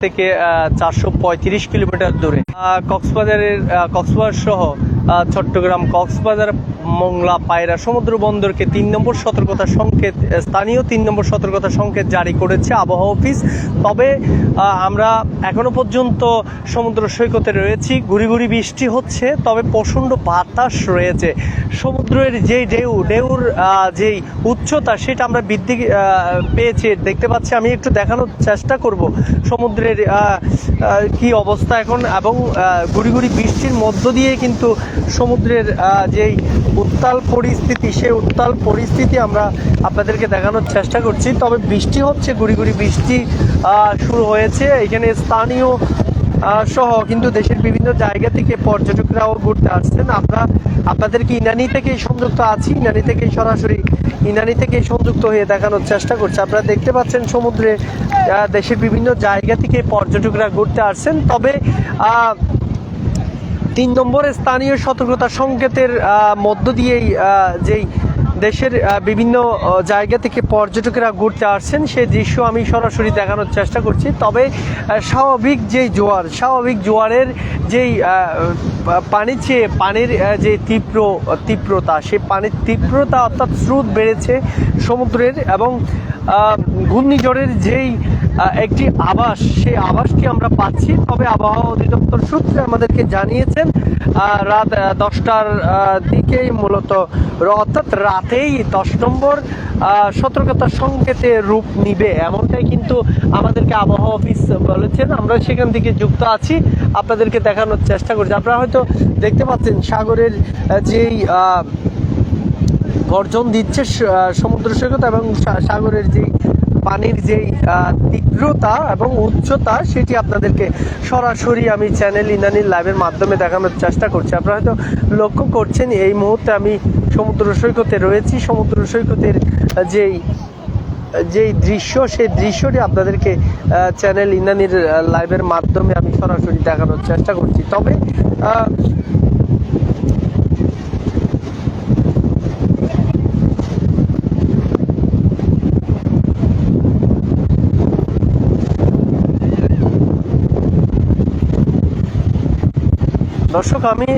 থেকে চারশো পঁয়ত্রিশ কিলোমিটার দূরে। কক্সবাজারের কক্সবাজার সহ চট্টগ্রাম কক্সবাজার মংলা পায়রা সমুদ্র বন্দরকে তিন নম্বর সতর্কতা সংকেত স্থানীয় তিন নম্বর সতর্কতা সংকেত জারি করেছে আবহাওয়া অফিস। তবে আমরা এখনও পর্যন্ত সমুদ্র সৈকতে রয়েছি ঘুরি ঘুরি বৃষ্টি হচ্ছে, তবে প্রচণ্ড বাতাস রয়েছে। সমুদ্রের যেই ঢেউ, ঢেউর যেই উচ্চতা, সেটা আমরা বৃদ্ধি পেয়েছি, দেখতে পাচ্ছি। আমি একটু দেখানোর চেষ্টা করব সমুদ্রের কি অবস্থা এখন এবং ঘুরি ঘুরি বৃষ্টির মধ্য দিয়ে কিন্তু সমুদ্রের যেই উত্তাল পরিস্থিতি, সেই উত্তাল পরিস্থিতি আমরা আপনাদেরকে দেখানোর চেষ্টা করছি। তবে বৃষ্টি হচ্ছে ঘুরি ঘুরি বৃষ্টি শুরু হয়েছে। এখানে স্থানীয় সহ কিন্তু দেশের বিভিন্ন জায়গা থেকে পর্যটকরাও ঘুরতে আসছেন। আমরা আপনাদেরকে ইনানি থেকে সংযুক্ত আছি। ইনানি থেকে সরাসরি, ইনানি থেকে সংযুক্ত হয়ে দেখানোর চেষ্টা করছি। আপনারা দেখতে পাচ্ছেন সমুদ্রে দেশের বিভিন্ন জায়গা থেকে পর্যটকরা ঘুরতে আসছেন। তবে তিন নম্বরে স্থানীয় সতর্কতা সংকেতের মধ্য দিয়েই যেই দেশের বিভিন্ন জায়গা থেকে পর্যটকেরা ঘুরতে আসছেন সেই দৃশ্য আমি সরাসরি দেখানোর চেষ্টা করছি। তবে স্বাভাবিক যেই জোয়ার স্বাভাবিক জোয়ারের যেই আহ, পানি চেয়ে পানির যে তীব্র তীব্রতা সেই পানির তীব্রতা অর্থাৎ স্রোত বেড়েছে সমুদ্রের এবং ঘূর্ণিঝড়ের যেই একটি আভাস, সেই আভাসটি আমরা পাচ্ছি। তবে আবহাওয়া অধিদপ্তর সূত্রে আমাদেরকে জানিয়েছেন রাত দশটার দিকেই মূলত অর্থাৎ রাতেই দশ নম্বর সতর্কতা সংকেতে রূপ নিবে। এমনটাই কিন্তু আমাদেরকে আবহাওয়া অফিস বলেছেন। আমরা সেখান থেকে যুক্ত আছি। আপনাদেরকে দেখানোর চেষ্টা করছি। আপনারা হয়তো দেখতে পাচ্ছেন, সাগরের যেই গর্জন দিচ্ছে সমুদ্র সৈকত এবং সাগরের যে পানির যেই তীব্রতা এবং উচ্চতা, সেটি আপনাদেরকে সরাসরি আমি চ্যানেল ইনানির লাইভের মাধ্যমে দেখানোর চেষ্টা করছি। আপনারা হয়তো লক্ষ্য করছেন, এই মুহূর্তে আমি সমুদ্র সৈকতে রয়েছি। সমুদ্র সৈকতের যেই যেই দৃশ্য, সেই দৃশ্যটি আপনাদেরকে চ্যানেল ইনানির লাইভের মাধ্যমে আমি সরাসরি দেখানোর চেষ্টা করছি। তবে দর্শক, আমি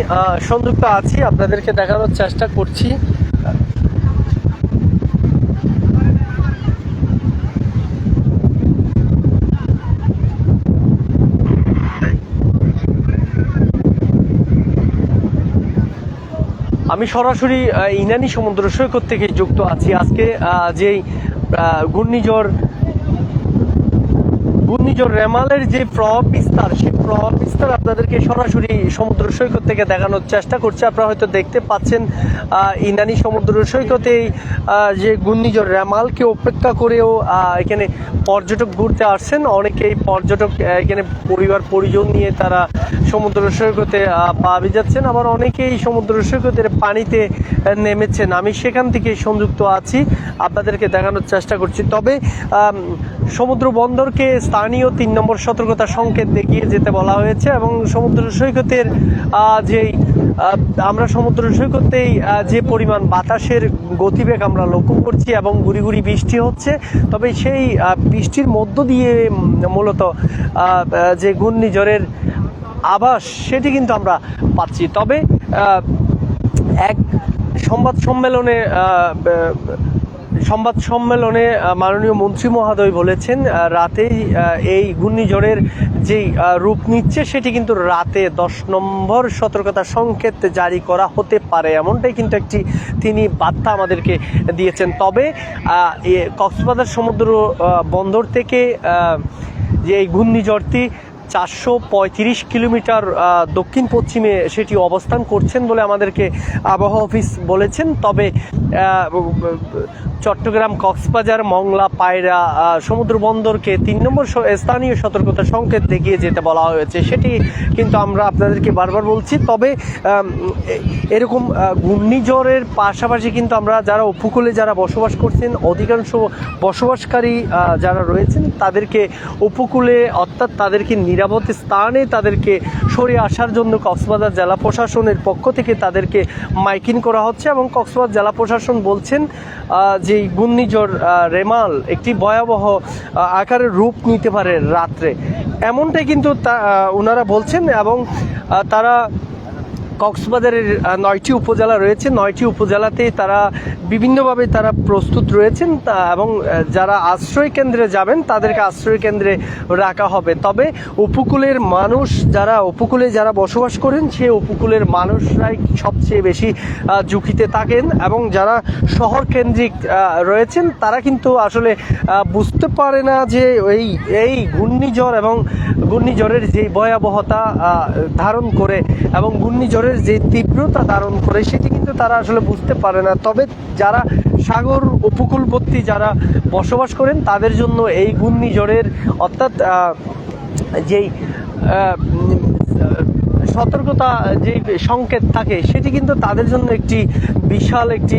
সংযুক্ত আছি, আপনাদেরকে দেখানোর চেষ্টা করছি। আমি সরাসরি ইনানি সমুদ্র সৈকত থেকে যুক্ত আছি। আজকে যেই ঘূর্ণিঝড় ঘূর্ণিঝড় রেমালের যে প্রভাব বিস্তার, সেই প্রভাব বিস্তার আপনাদেরকে সরাসরি সমুদ্র সৈকত থেকে দেখানোর চেষ্টা করছে। আপনারা হয়তো দেখতে পাচ্ছেন ইনানি সমুদ্র সৈকতেই যে ঘূর্ণিঝড় রেমালকে উপেক্ষা করেও এখানে পর্যটক ঘুরতে আসছেন। অনেকেই পর্যটক এখানে পরিবার, পরিজন নিয়ে তারা সমুদ্র সৈকতে পা ভিজাচ্ছেন। আবার অনেকেই সমুদ্র সৈকতের পানিতে নেমেছেন। আমি সেখান থেকে সংযুক্ত আছি। আপনাদেরকে দেখানোর চেষ্টা করছি। তবে সমুদ্র বন্দরকে স্থানীয় তিন নম্বর সতর্কতা সংকেত দেখিয়ে যেতে বলা হয়েছে এবং সমুদ্র সৈকতের যেই আমরা সমুদ্র সৈকতেই যে পরিমাণ বাতাসের গতিবেগ আমরা লক্ষ্য করছি এবং গুড়ি গুড়ি বৃষ্টি হচ্ছে, তবে সেই বৃষ্টির মধ্য দিয়ে মূলত যে ঘূর্ণিঝড়ের আভাস সেটি কিন্তু আমরা পাচ্ছি। তবে এক সংবাদ সম্মেলনে সংবাদ সম্মেলনে মাননীয় মন্ত্রী মহোদয় বলেছেন রাতেই এই ঘূর্ণিঝড়ের যেই রূপ নিচ্ছে, সেটি কিন্তু রাতে দশ নম্বর সতর্কতা সংকেত জারি করা হতে পারে। এমনটাই কিন্তু একটি, তিনি বার্তা আমাদেরকে দিয়েছেন। তবে কক্সবাজার সমুদ্র বন্দর থেকে যে এই ঘূর্ণিঝড়টি চারশো পঁয়ত্রিশ কিলোমিটার দক্ষিণ পশ্চিমে সেটি অবস্থান করছেন বলে আমাদেরকে আবহাওয়া অফিস বলেছেন। তবে চট্টগ্রাম, কক্সবাজার, মংলা, পায়রা সমুদ্র বন্দরকে তিন নম্বর স্থানীয় সতর্কতা সংকেত দেখিয়ে যেতে বলা হয়েছে। সেটি কিন্তু আমরা আপনাদেরকে বারবার বলছি। তবে এরকম ঘূর্ণিঝড়ের পাশাপাশি কিন্তু আমরা যারা উপকূলে যারা বসবাস করছেন, অধিকাংশ বসবাসকারী যারা রয়েছেন, তাদেরকে উপকূলে, অর্থাৎ তাদেরকে নিরাপদ স্থানে তাদেরকে সরে আসার জন্য কক্সবাজার জেলা প্রশাসনের পক্ষ থেকে তাদেরকে মাইকিং করা হচ্ছে এবং কক্সবাজার জেলা প্রশাসন বলছেন যে যে ঘূর্ণিঝড় রেমাল একটি ভয়াবহ আকারের রূপ নিতে পারে রাত্রে। এমনটাই কিন্তু তা ওনারা বলছেন এবং তারা কক্সবাজারের নয়টি উপজেলা রয়েছে। নয়টি উপজেলাতে তারা বিভিন্নভাবে তারা প্রস্তুত রয়েছেন এবং যারা আশ্রয় কেন্দ্রে যাবেন, তাদেরকে আশ্রয় কেন্দ্রে রাখা হবে। তবে উপকূলের মানুষ যারা, উপকূলে যারা বসবাস করেন, সে উপকূলের মানুষরাই সবচেয়ে বেশি ঝুঁকিতে থাকেন এবং যারা শহর কেন্দ্রিক রয়েছেন, তারা কিন্তু আসলে বুঝতে পারে না যে এই এই ঘূর্ণিঝড় এবং ঘূর্ণিঝড়ের যে ভয়াবহতা ধারণ করে এবং ঘূর্ণিঝড়ের যে তীব্রতা ধারণ করে, সেটি কিন্তু তারা আসলে বুঝতে পারে না। তবে যারা সাগর উপকূলবর্তী যারা বসবাস করেন, তাদের জন্য এই ঘূর্ণিঝড়ের, অর্থাৎ যেই সতর্কতা যে সংকেত থাকে, সেটি কিন্তু তাদের জন্য একটি বিশাল একটি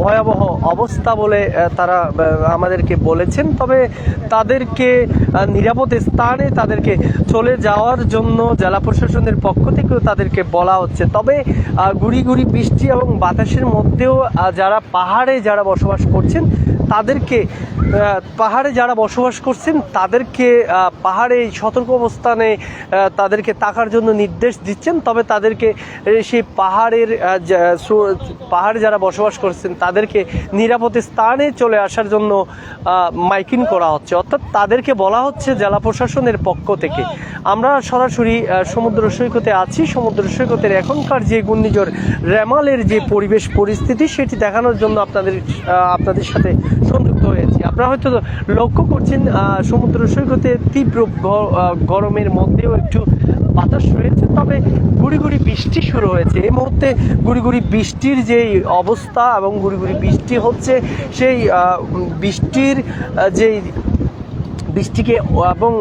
ভয়াবহ অবস্থা বলে তারা আমাদেরকে বলেছেন। তবে তাদেরকে নিরাপদ স্থানে তাদেরকে চলে যাওয়ার জন্য জেলা প্রশাসনের পক্ষ থেকেও তাদেরকে বলা হচ্ছে। তবে গুড়ি গুড়ি বৃষ্টি এবং বাতাসের মধ্যেও যারা পাহাড়ে যারা বসবাস করছেন তাদেরকে পাহাড়ে যারা বসবাস করছেন, তাদেরকে পাহাড়ে সতর্ক অবস্থানে তাদেরকে তাকার জন্য নির্দেশ দিচ্ছেন। তবে তাদেরকে সেই পাহাড়ের পাহাড়ে যারা বসবাস করছেন, তাদেরকে নিরাপদ স্থানে চলে আসার জন্য মাইকিং করা হচ্ছে। অর্থাৎ তাদেরকে বলা হচ্ছে জেলা প্রশাসনের পক্ষ থেকে। আমরা সরাসরি সমুদ্র সৈকতে আছি। সমুদ্র সৈকতের এখনকার যে ঘূর্ণিঝড় র্যামালের যে পরিবেশ পরিস্থিতি, সেটি দেখানোর জন্য আপনাদের আপনাদের সাথে সংযুক্ত হয়েছি। আপনারা হয়তো লক্ষ্য করছেন সমুদ্র সৈকতে তীব্র গরমের মধ্যেও একটু বাতাস রয়েছে, তবে গুড়ি বৃষ্টি শুরু হয়েছে। এই মুহূর্তে গুড়ি বৃষ্টির যেই অবস্থা এবং গুড়ি গুড়ি বৃষ্টি হচ্ছে, সেই বৃষ্টির যেই বৃষ্টিকে এবং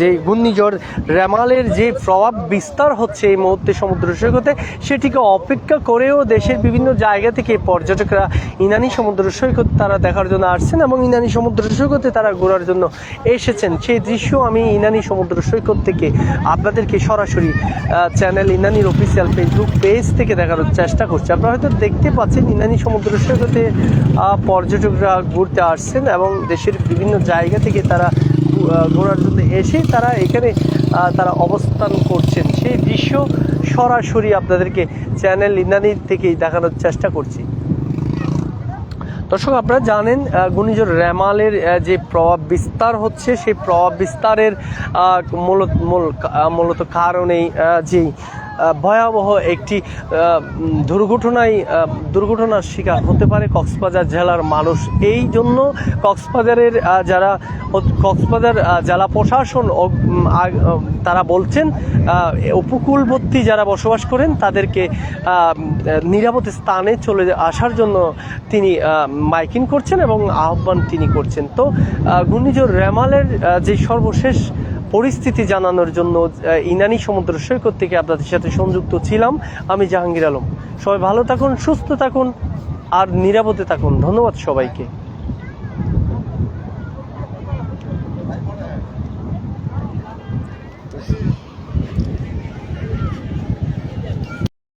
যে ঘূর্ণিঝড় র্যামালের যে প্রভাব বিস্তার হচ্ছে এই মুহূর্তে সমুদ্র সৈকতে, সেটিকে অপেক্ষা করেও দেশের বিভিন্ন জায়গা থেকে পর্যটকরা ইনানি সমুদ্র সৈকত তারা দেখার জন্য আসছেন এবং ইনানি সমুদ্র সৈকতে তারা ঘোরার জন্য এসেছেন। সেই দৃশ্য আমি ইনানি সমুদ্র সৈকত থেকে আপনাদেরকে সরাসরি চ্যানেল ইনানির অফিসিয়াল ফেসবুক পেজ থেকে দেখানোর চেষ্টা করছি। আপনারা হয়তো দেখতে পাচ্ছেন ইনানি সমুদ্র সৈকতে পর্যটকরা ঘুরতে আসছেন এবং দেশের বিভিন্ন জায়গা থেকে তারা ঘোরার জন্য এসে তারা এখানে তারা অবস্থান করছেন। সেই দৃশ্য সরাসরি আপনাদেরকে চ্যানেল ইন্দানির থেকেই দেখানোর চেষ্টা করছি। দর্শক, আপনারা জানেন ঘূর্ণিঝড় র্যামালের যে প্রভাব বিস্তার হচ্ছে, সেই প্রভাব বিস্তারের মূলত, মূল মূলত কারণেই যেই ভয়াবহ একটি দুর্ঘটনায় দুর্ঘটনার শিকার হতে পারে কক্সবাজার জেলার মানুষ। এই জন্য কক্সবাজারের যারা কক্সবাজার জেলা প্রশাসন তারা বলছেন উপকূলবর্তী যারা বসবাস করেন তাদেরকে নিরাপদ স্থানে চলে আসার জন্য তিনি মাইকিং করছেন এবং আহ্বান তিনি করছেন। তো ঘূর্ণিঝড় র্যামালের আহ, যে সর্বশেষ পরিস্থিতি জানানোর জন্য ইনানি সমুদ্র সৈকত থেকে আপনাদের সাথে সংযুক্ত ছিলাম আমি জাহাঙ্গীর আলম। সবাই ভালো থাকুন, সুস্থ থাকুন আর নিরাপদে থাকুন। ধন্যবাদ সবাইকে।